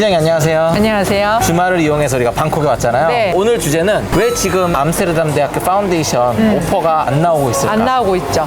시장님 안녕하세요. 안녕하세요. 주말을 이용해서 우리가 방콕에 왔잖아요. 네. 오늘 주제는 왜 지금 암스테르담 대학교 파운데이션 오퍼가 안 나오고 있을까? 안 나오고 있죠.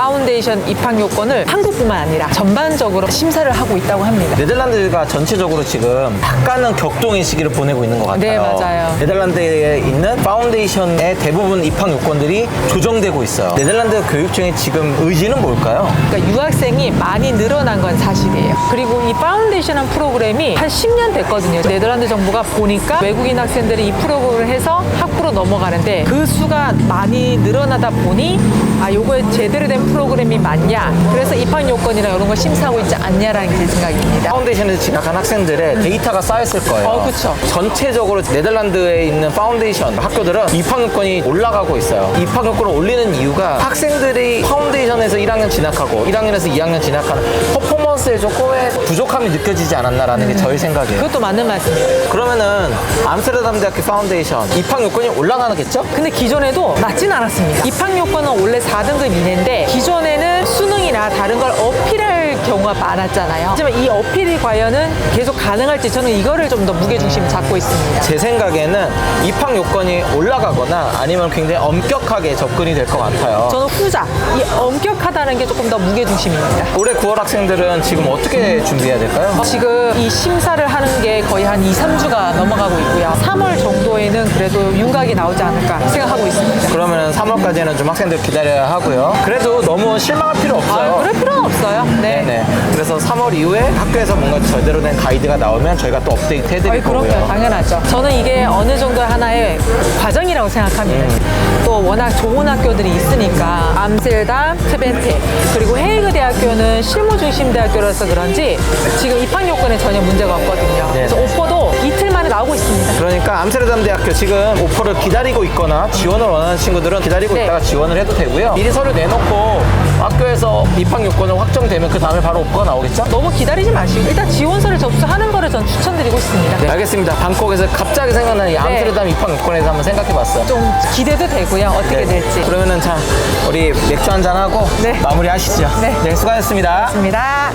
파운데이션 입학 요건을 한국뿐만 아니라 전반적으로 심사를 하고 있다고 합니다. 네덜란드가 전체적으로 지금 약간은 격동의 시기를 보내고 있는 것 같아요. 네, 맞아요. 네덜란드에 있는 파운데이션의 대부분 입학 요건들이 조정되고 있어요. 네덜란드 교육청의 지금 의지는 뭘까요? 그러니까 유학생이 많이 늘어난 건 사실이에요. 그리고 이 파운데이션한 프로그램이 한 10년 됐거든요. 네덜란드 정부가 보니까 외국인 학생들이 이 프로그램을 해서 학부로 넘어가는데 그 수가 많이 늘어나다 보니 아 요거에 제대로 된 프로그램이 맞냐 그래서 입학 요건이나 이런 걸 심사하고 있지 않냐라는 게제 생각입니다. 파운데이션에서 진학한 학생들의 데이터가 쌓였을 거예요. 어, 그쵸. 전체적으로 네덜란드에 있는 파운데이션 학교들은 입학 요건이 올라가고 있어요. 입학 요건을 올리는 이유가 학생들이 파운데이션에서 1학년 진학하고 1학년에서 2학년 진학하는 퍼포먼스에 조금의 부족함이 느껴지지 않았나라는 게 저희 생각이에요. 그것도 맞는 말씀이에요. 그러면은 암스테르담 대학교 파운데이션 입학 요건이 올라가겠죠? 근데 기존에도 낮진 않았습니다. 입학 요건은 원래 4등급 이내인데 기 존에는 수능이나 다른 걸 어필할 경우가 많았잖아요. 하지만 이 어필이 과연은 계속 가능할지 저는 이거를 좀 더 무게중심을 잡고 있습니다. 제 생각에는 입학 요건이 올라가거나 아니면 굉장히 엄격하게 접근이 될 것 같아요. 저는 후자, 이 엄격하다는 게 조금 더 무게중심입니다. 올해 9월 학생들은 지금 어떻게 준비해야 될까요? 지금 이 심사를 하는 게 거의 한 2, 3주가 넘어가고 있고요. 3월 정도에는 그래도 윤곽이 나오지 않을까 생각하고 있습니다. 그러면 3월까지는 좀 학생들 기다려야 하고요. 그래도 너무 실망할 필요 없어요. 아, 그럴 필요는 없어요. 네. 네. 그래서 3월 이후에 학교에서 뭔가 제대로 된 가이드가 나오면 저희가 또 업데이트 아이, 해드릴 그럼요. 거고요. 당연하죠. 저는 이게 어느 정도 하나의 과정이라고 생각합니다. 음. 또 워낙 좋은 학교들이 있으니까 암스테르담, 트벤테 그리고 헤이그 대학교는 실무 중심 대학교라서 그런지 지금 입학 요건에 전혀 문제가 없거 암스테르담 대학교 지금 오퍼를 기다리고 있거나 지원을 원하는 친구들은 기다리고 네. 있다가 지원을 해도 되고요. 미리 서류 내놓고 학교에서 입학 요건을 확정되면 그 다음에 바로 오퍼가 나오겠죠? 너무 기다리지 마시고 일단 지원서를 접수하는 거를 전 추천드리고 있습니다. 네, 알겠습니다. 방콕에서 갑자기 생각나는 이 암스테르담 입학 요건에 대해서 한번 생각해 봤어요. 좀 기대도 되고요. 어떻게 될지. 그러면은 자, 우리 맥주 한잔 하고 네. 마무리 하시죠. 네. 네, 수고하셨습니다. 좋습니다.